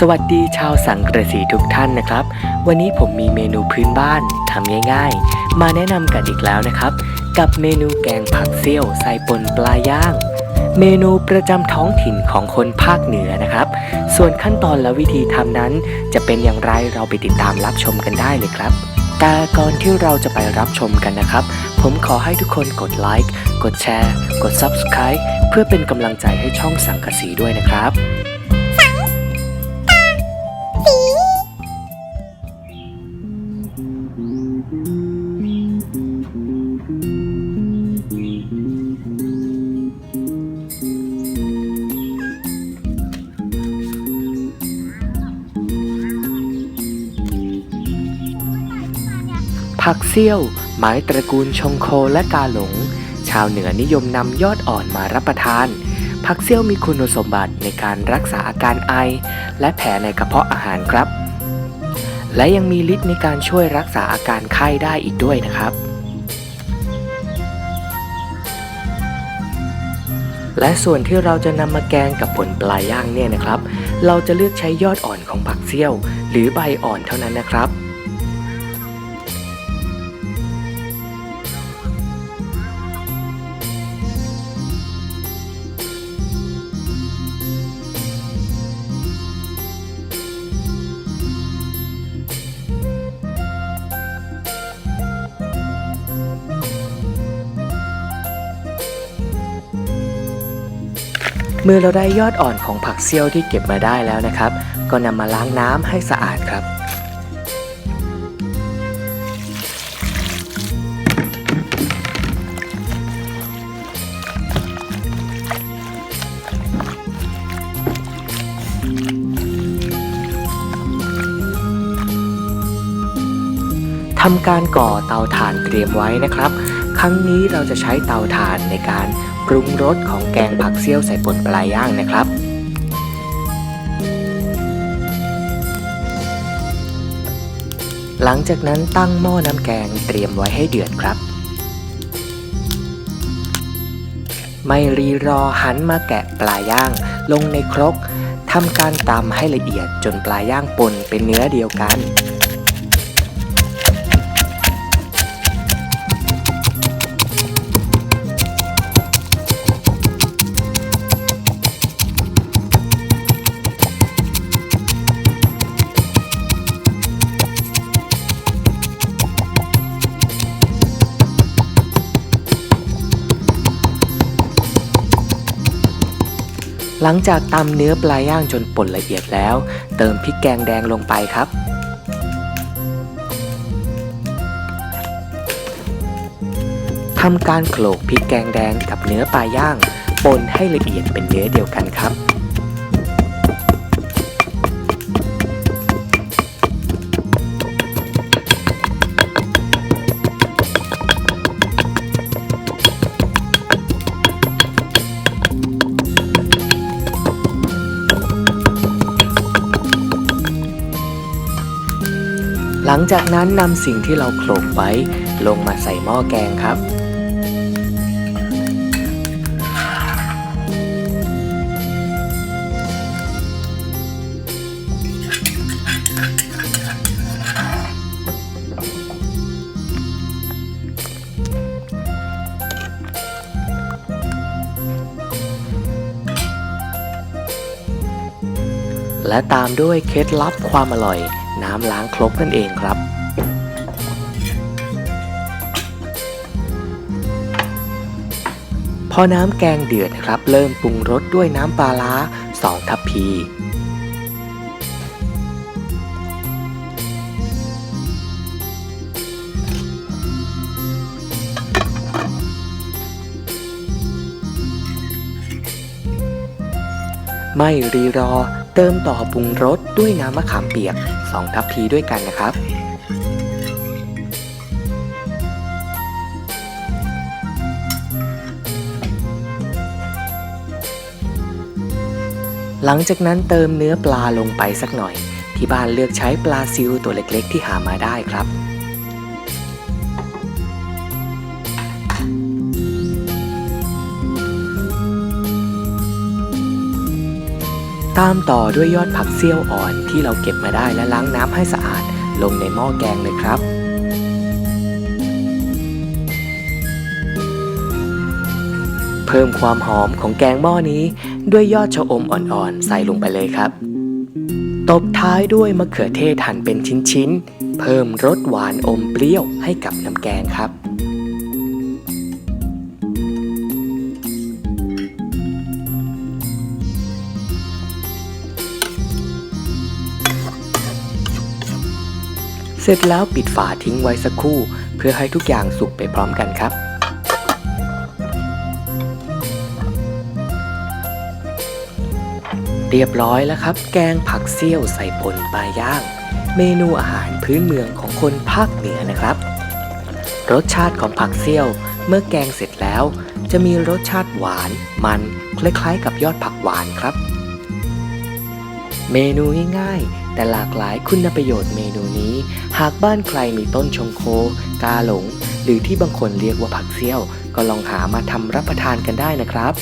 สวัสดีชาวสังกระสีทุกท่านนะครับ วันนี้ผมมีเมนูพื้นบ้านทำง่าย ๆ มาแนะนำกันอีกแล้วนะครับ กับเมนูแกงผักเซี่ยวใส่ปนปลาย่าง เมนูประจำท้องถิ่นของคนภาคเหนือนะครับ ส่วนขั้นตอนและวิธีทำนั้น จะเป็นอย่างไรเราไปติดตามรับชมกันได้เลยครับ แต่ก่อนที่เราจะไปรับชมกันนะครับ ผมขอให้ทุกคนกดไลค์กดแชร์ กด Subscribe เพื่อเป็นกำลังใจให้ช่องสังกะสีด้วยนะครับ ผักเซี่ยว ไม้ตระกูลชงโคและกาหลง ชาวเหนือนิยมนำยอดอ่อนมารับประทาน ผักเซี่ยวมีคุณสมบัติในการรักษาอาการไอ และแผลในกระเพาะอาหารครับ และยังมีฤทธิ์ในการช่วยรักษาอาการไข้ได้อีกด้วยนะครับ และส่วนที่เราจะนำมาแกงกับผลปลาย่างเนี่ยนะครับ เราจะเลือกใช้ยอดอ่อนของผักเซี่ยว หรือใบอ่อนเท่านั้นนะครับ เมื่อเราได้ยอดอ่อนของผักเซี่ยวที่เก็บมาได้แล้วนะครับ ก็นำมาล้างน้ำให้สะอาดครับ ทำการก่อเตาถ่านเตรียมไว้นะครับ ครั้งนี้เราจะใช้เตาถ่านในการปรุงรสของแกงผักเซี่ยวใส่ป่นปลาย่างนะครับหลังจากนั้นตั้งหม้อน้ำแกงเตรียมไว้ให้เดือดครับ ไม่รีรอหันมาแกะปลาย่าง ลงในครกทำการตำให้ละเอียดจนปลาย่างปนเป็นเนื้อเดียวกัน หลังจากตำเนื้อปลาย่างจนป่นละเอียดแล้ว เติมพริกแกงแดงลงไปครับ ทำการโขลกพริกแกงแดงกับเนื้อปลาย่างป่นให้ละเอียดเป็นเนื้อเดียวกันครับ หลังจากนั้นนำสิ่งที่เราโขลกไว้ ลงมาใส่หม้อแกงครับ และตามด้วยเคล็ดลับความอร่อย น้ำล้างครกนั่นเองครับพอน้ำแกงเดือดนะครับ เริ่มปรุงรสด้วยน้ำปลาล้า2ทัพพี ไม่รีรอ เติมต่อปรุงรสด้วยน้ำมะขามเปียก 2 ทัพพีด้วยกันนะครับ หลังจากนั้นเติมเนื้อปลาลงไปสักหน่อย ที่บ้านเลือกใช้ปลาซิวตัวเล็กๆ ที่หามาได้ครับ ตามต่อด้วยยอดผักเสี้ยวอ่อนที่เราเก็บมาได้และล้างน้ำให้สะอาดลงในหม้อแกงเลยครับ เพิ่มความหอมของแกงหม้อนี้ด้วยยอดชะอมอ่อนๆ ใส่ลงไปเลยครับ ตบท้ายด้วยมะเขือเทศหั่นเป็นชิ้นๆ เพิ่มรสหวานอมเปรี้ยวให้กับน้ำแกงครับ เสร็จแล้วปิดฝาทิ้งไว้สักครู่ เพื่อให้ทุกอย่างสุกไปพร้อมกันครับ เรียบร้อยแล้วครับ แกงผักเสี้ยวใส่ปนปลาย่าง เมนูอาหารพื้นเมืองของคนภาคเหนือนะครับ รสชาติของผักเสี้ยวเมื่อแกงเสร็จแล้ว จะมีรสชาติหวานมันคล้ายๆ กับยอดผักหวานครับ เมนูง่ายๆ แต่หลากหลายคุณประโยชน์เมนูนี้ หากบ้านใครมีต้นชงโค กาหลง หรือที่บางคนเรียกว่าผักเสี้ยว ก็ลองหามาทำรับประทานกันได้นะครับ